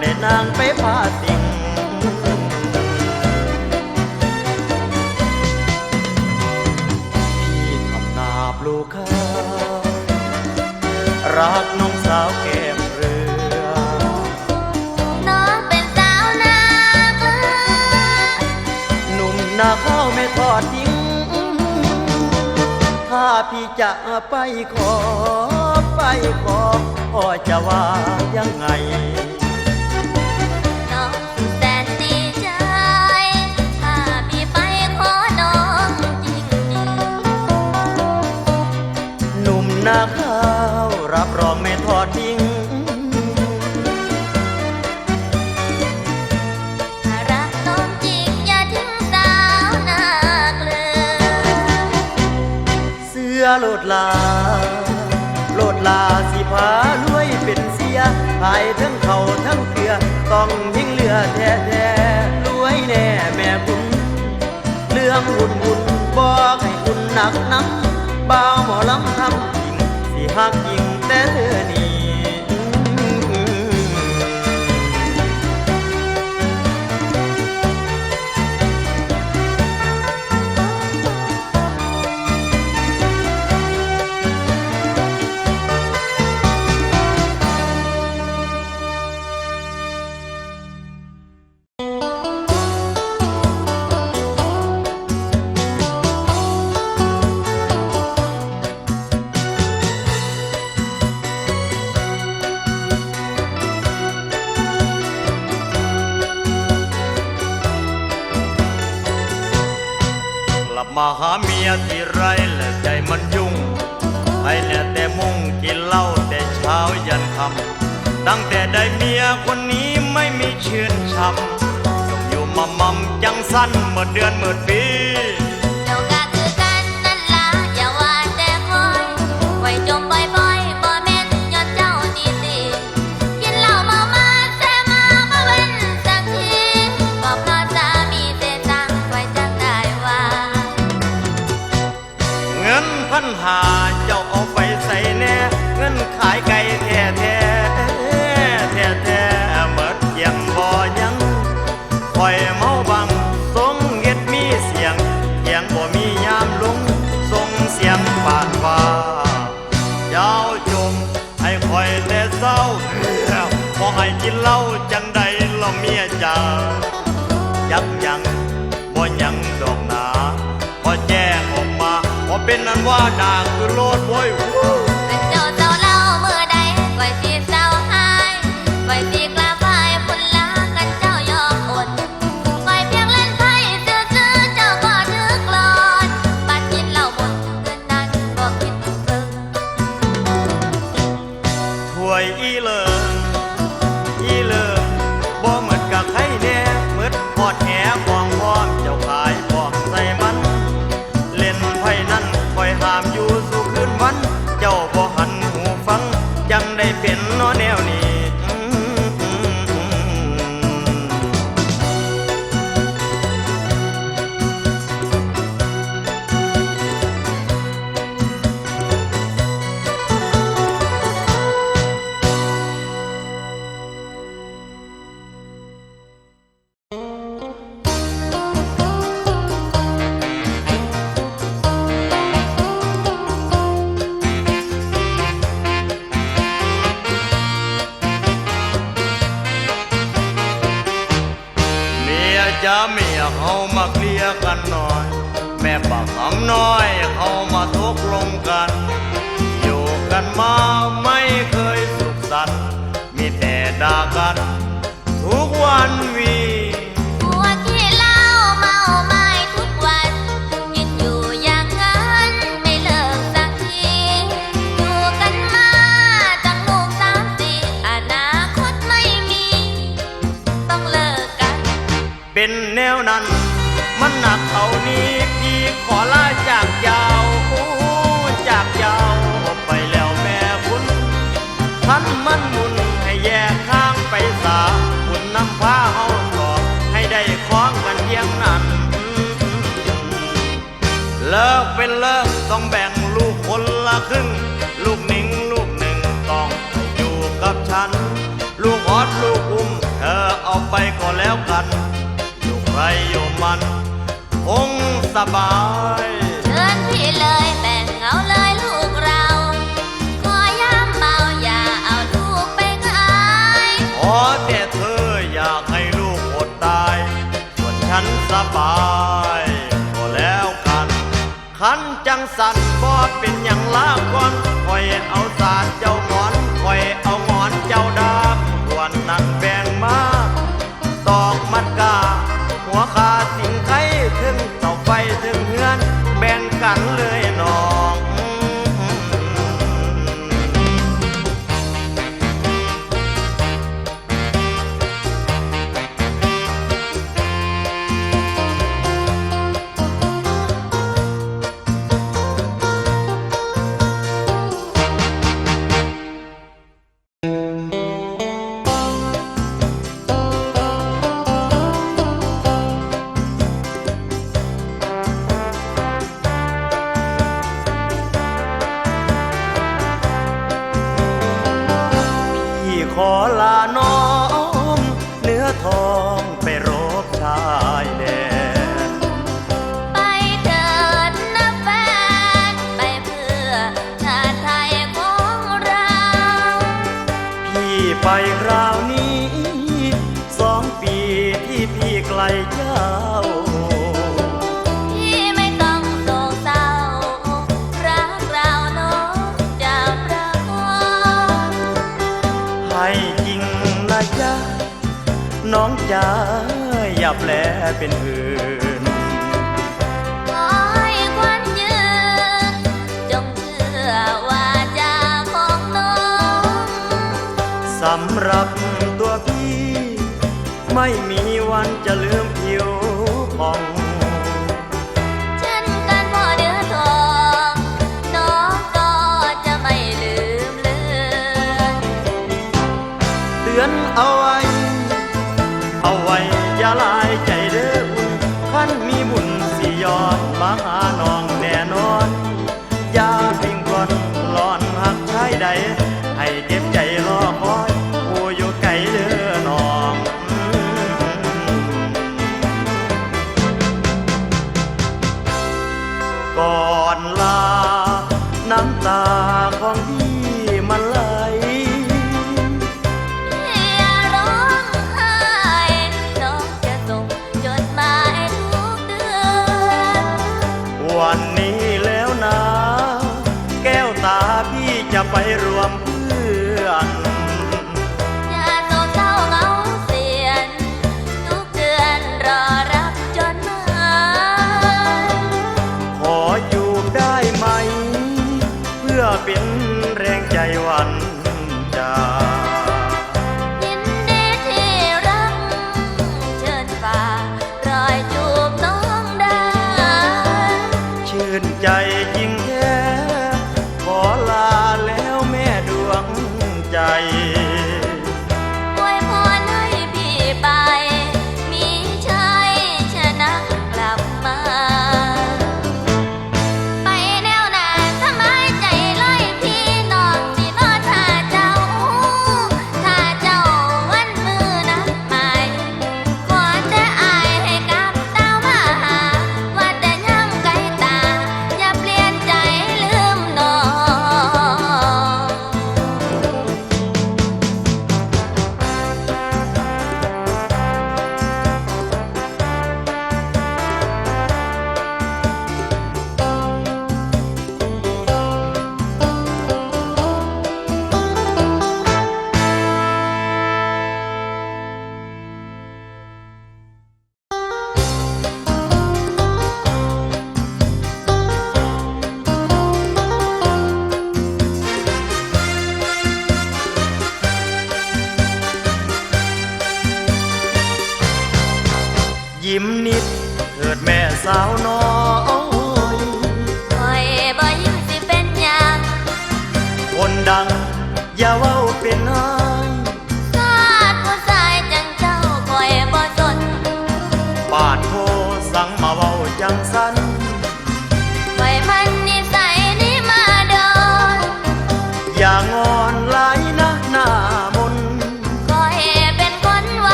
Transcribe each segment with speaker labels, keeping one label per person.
Speaker 1: ได้นา
Speaker 2: ง
Speaker 1: ไป
Speaker 2: พา
Speaker 1: ติงพี่ทำนาปลูกข้าวรักน้องสาวแก้มเรือ
Speaker 2: น้องเป็นสาวนาเกลือ
Speaker 1: หนุ่มนาข้าวไม่ทอดทิ้ง ถ้าพี่จะไปขอไปขอพ่อจะว่ายังไง
Speaker 2: นาข้า
Speaker 1: วรับรองไม่ทอดทิ้ง
Speaker 2: รักน้องจริงอย่าทิ้งสาวนาเลื
Speaker 1: เสือโลดลาโลดลาสิพาลวยเป็นเสียหายทั้งเขาทั้งเกลือต้องยิ่งเหลือแท้แท้รวยแน่แม่คุณเรื่องบุญบุญบอกให้คุณหนักน้ำบ่าวหมอลำ থাকি ช้ำส่งอยู่มาม่ำยังสั้นเมื่อเดือนเมื่อปี
Speaker 2: ว่าด่า
Speaker 1: งโลด
Speaker 2: พันมันมุน
Speaker 1: ให้แยกข้างไปสาบุญนำพาเฮาต่อให้ได้คล้องกันเพียงนั้น เลิกเป็นเลิกต้องแบ่งลูกคนละครึ่ง ลูกหนิงลูกหนึ่งต้องอยู่กับฉัน ลูกออดลูกอุ้มเธอเอาไปก็แล้วกัน อยู่ใครอยู่มันคงสบาย
Speaker 2: เชิญพี่เลยแม่ ไป
Speaker 1: ก็แล้วกัน ขันจังสันบ่เป็นอย่างลาก่อนคอยเอาศาสเจ้าหมอนคอยเอาหมอนเจ้าดาบทวนนักแบ่งมาตอกมัดกา หัวขาสิงไข่ถึงเสาไฟถึงเฮือน แบ่งกันเลยหนอ ไปคราวนี้ สองปีที่พี่ไกลเจ้า
Speaker 2: พี่ไม่ต้องโศกเศร้า รักเรานกจากระคอ
Speaker 1: ให้จริงนะจ๊ะน้องจ๋าอย่าแปลเป็นอื่น รั
Speaker 2: ก
Speaker 1: ตัวพี่ ไม่
Speaker 2: มี
Speaker 1: วันจะลืม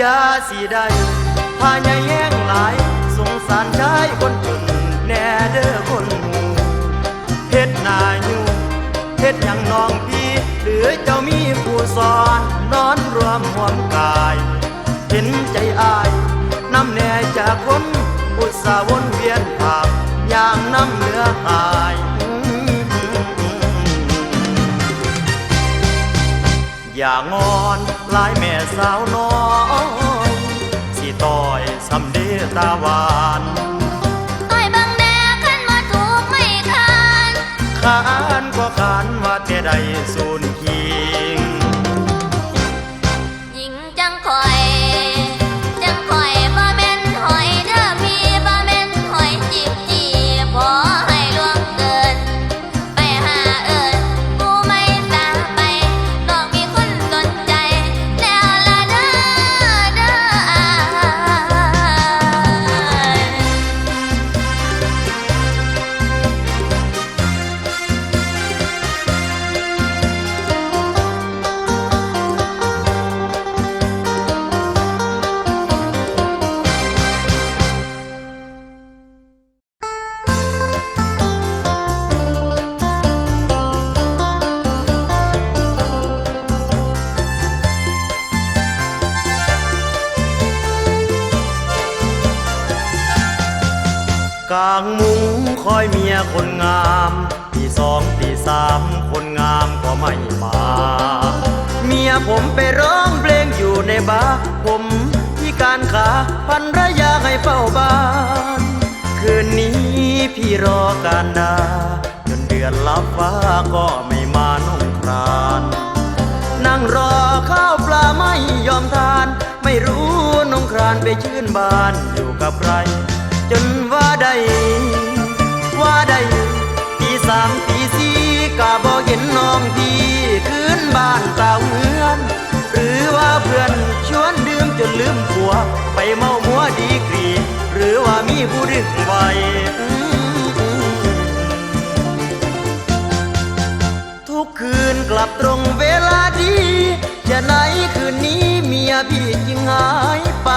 Speaker 2: ยา
Speaker 1: สีได้พาใหญ่แห้งหลาย สงสารชายคนจนแน่เด้อคนหมู่เฮ็ดนาอยู่เฮ็ดอย่างน้องพี่หรือเจ้ามีผู้สอนนอนรวมห่วมกาย เห็นใจอายน้ำแน่จากคนอุตสาวนเวียนผานอย่างน้ำเนื้อหาย อย่างอนลายแม่สาวน้อยสิต้อยสำเดตาหวาน
Speaker 2: อ้อยบางแดขันมาถูกไม่ทาน
Speaker 1: ขานก็ขานว่าแต่ใดสูน
Speaker 2: ผม
Speaker 1: ที่การขาพันรยาให้เฝ้าบ้าน คืนนี้พี่รอการดา จนเดือนลับฟ้าก็ไม่มานงคราน นั่งรอข้าวปลาไม่ยอมทาน ไม่รู้นงครานไปชื่นบานอยู่กับใคร จนว่าได้ว่าได้ตีสามตีสี่กะบอกเห็นน้องพี่คืนบ้านตาเมือน หรือว่าเพื่อนชวนดื จนลืมผัว ไปเมามัวดีกรี หรือว่ามีผู้ดึงไวทุกคืนกลับตรงเวลาดี จะไหนคืนนี้เมียพี่จึงหายไป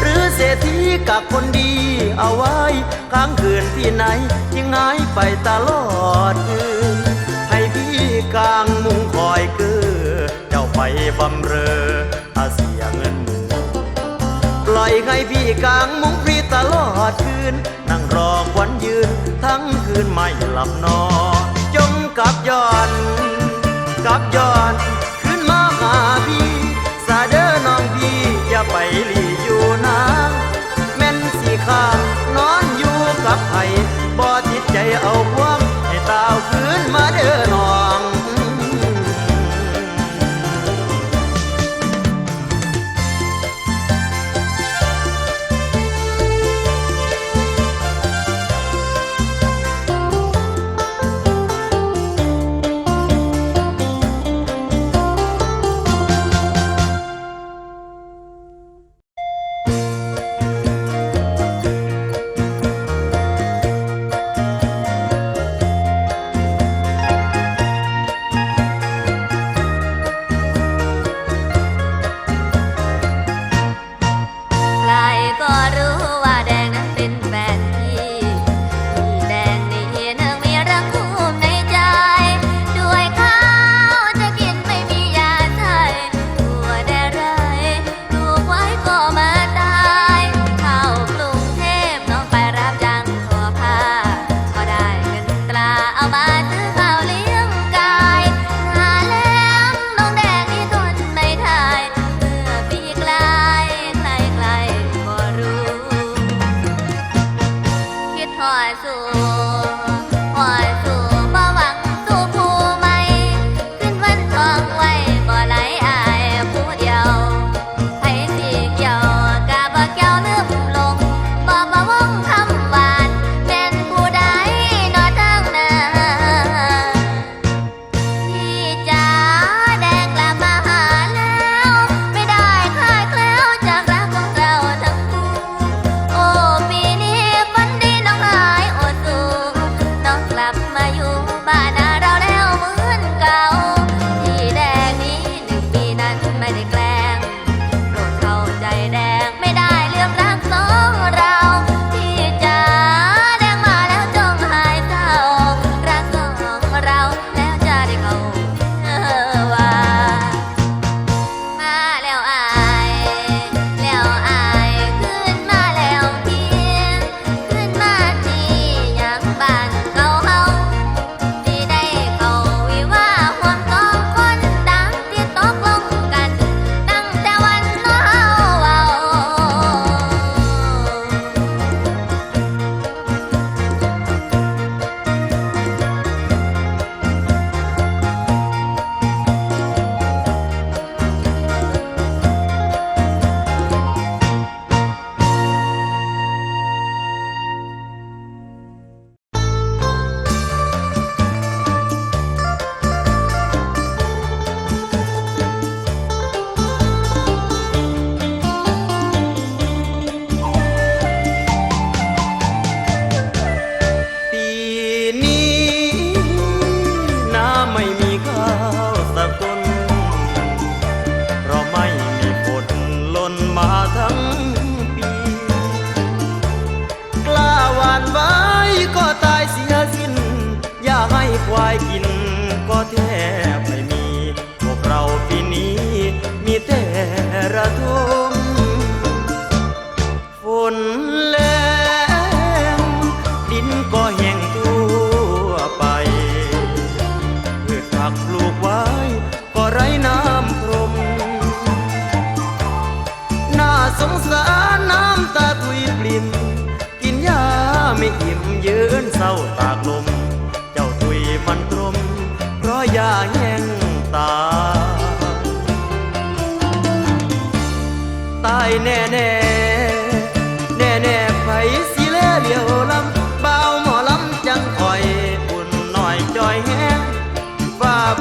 Speaker 1: หรือเศรษฐีกับคนดีเอาไว้ค้างคืนที่ไหนจึงหายไปตลอดคืนให้พี่กลางมุงคอยเกือเจ้าไปบำเรอ กลางมุ้งพรีตลอดคืน นั่งรอควันยืน ทั้งคืนไม่หลับนอนจงกับย้อน กับย้อน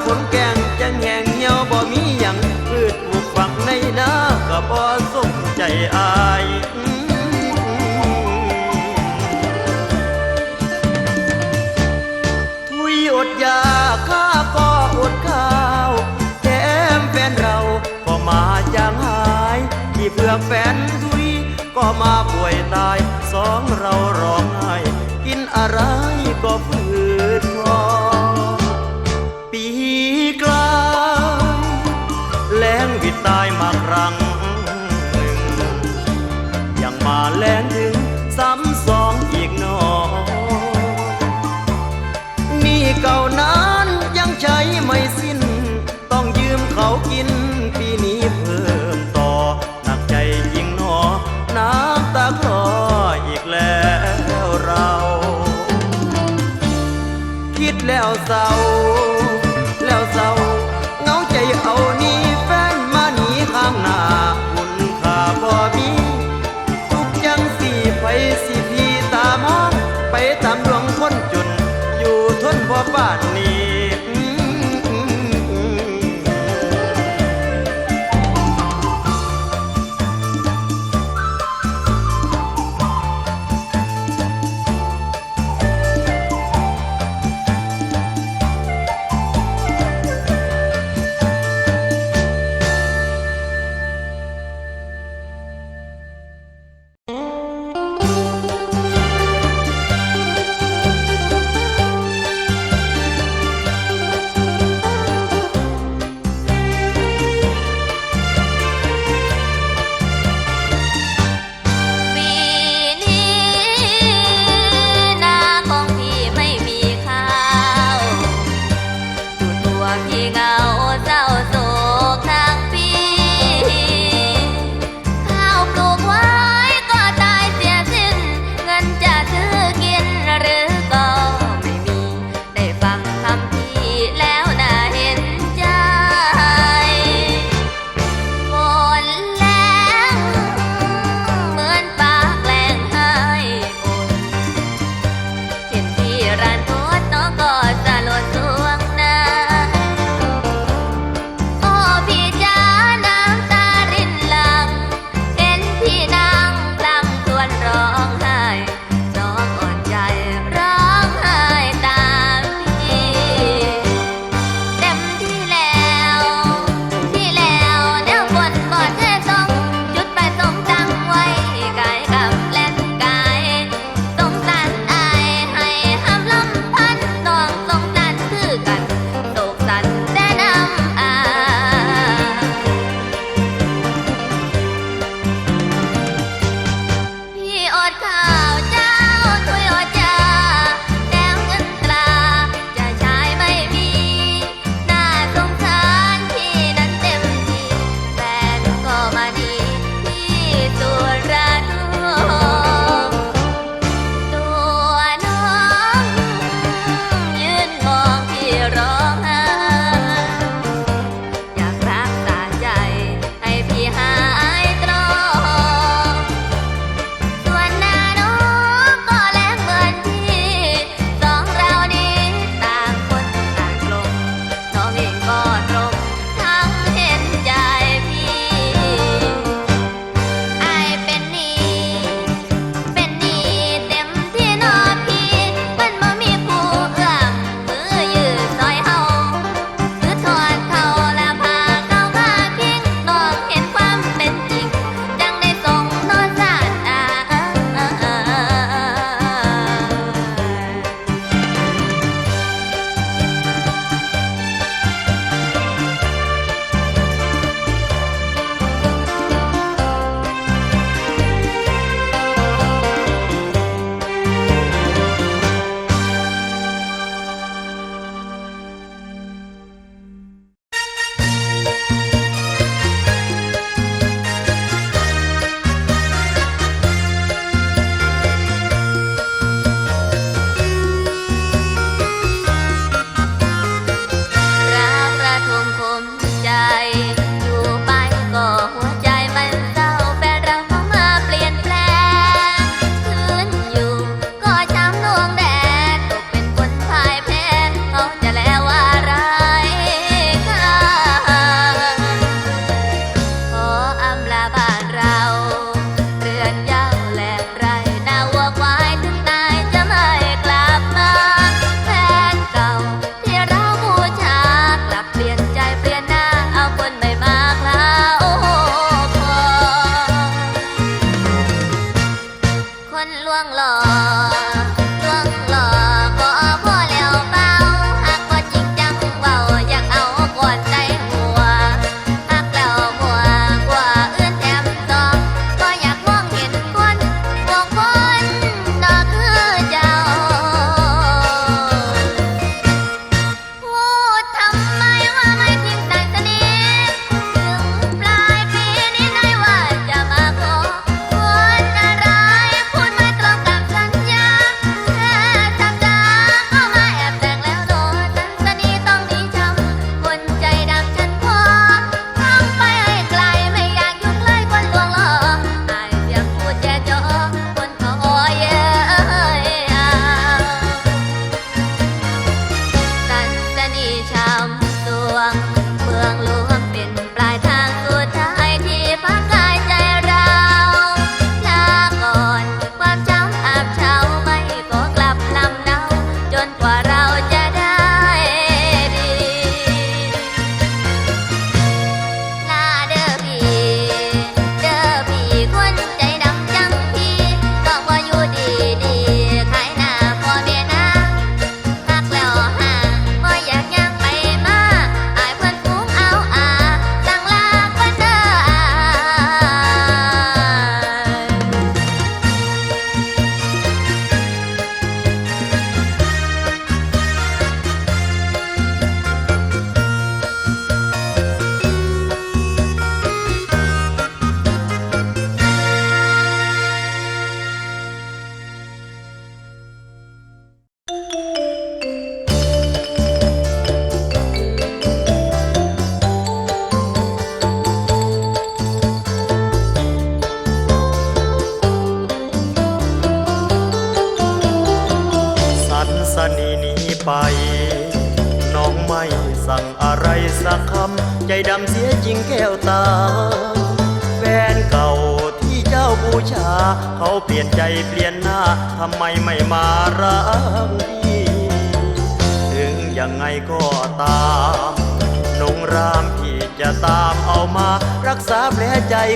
Speaker 1: คน
Speaker 2: แกงจังแหงเหี่
Speaker 1: ยวบ่มีหยังพืชปลูกฝังในนาก็บ่สมใจอายทุยอดยาข้าก็อดข้าวแถมแฟนเราก็มาจางหายที่เพื่อแฟนทุยก็มาป่วยตายสองเราร้องไห้กินอะไรก็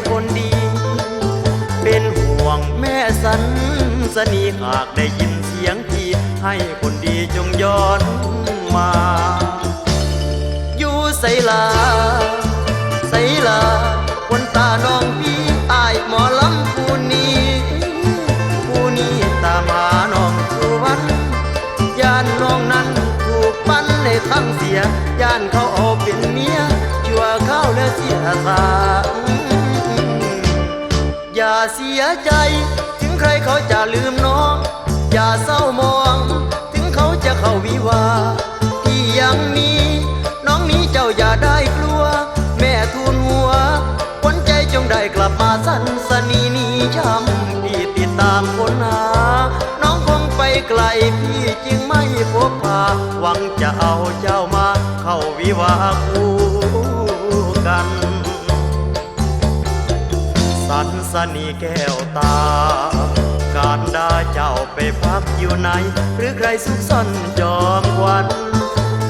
Speaker 1: คนดี เป็น
Speaker 2: ห่วงแม่สัน
Speaker 1: สนีหากได้ยินเสียงพี่ให้คนดีจงย้อนมา เสียใจ ถึงใครเขาจะลืมน้อง อย่าเศร้ามอง ถึงเขาจะเข้าวิวาที่ยังมี น้องนี้เจ้าอย่าได้กลัว แม่ทูลหัวขวัญใจจงได้กลับมาสันสนีนี้ช้ำพี่ติดตามคนหา น้องคงไปไกลพี่จึงไม่พบพา หวังจะเอาเจ้ามา เข้าวิวาคู่กัน สัน สนีแก้วตา การดาเจ้าไปพักอยู่ไหน หรือใครซุกซ่อนจอมควัน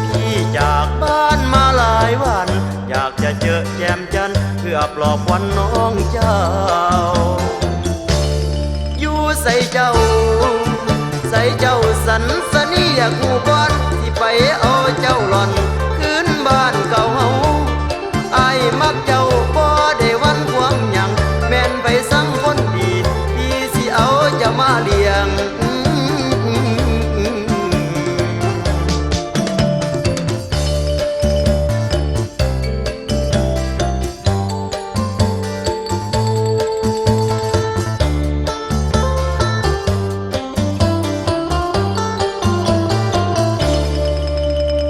Speaker 1: พี่จากบ้านมาหลายวัน อยากจะเจอแจมจันทร์เพื่อปลอบวันน้องเจ้า อยู่ใส่เจ้า ใส่เจ้าสันสนีอยากหูบอน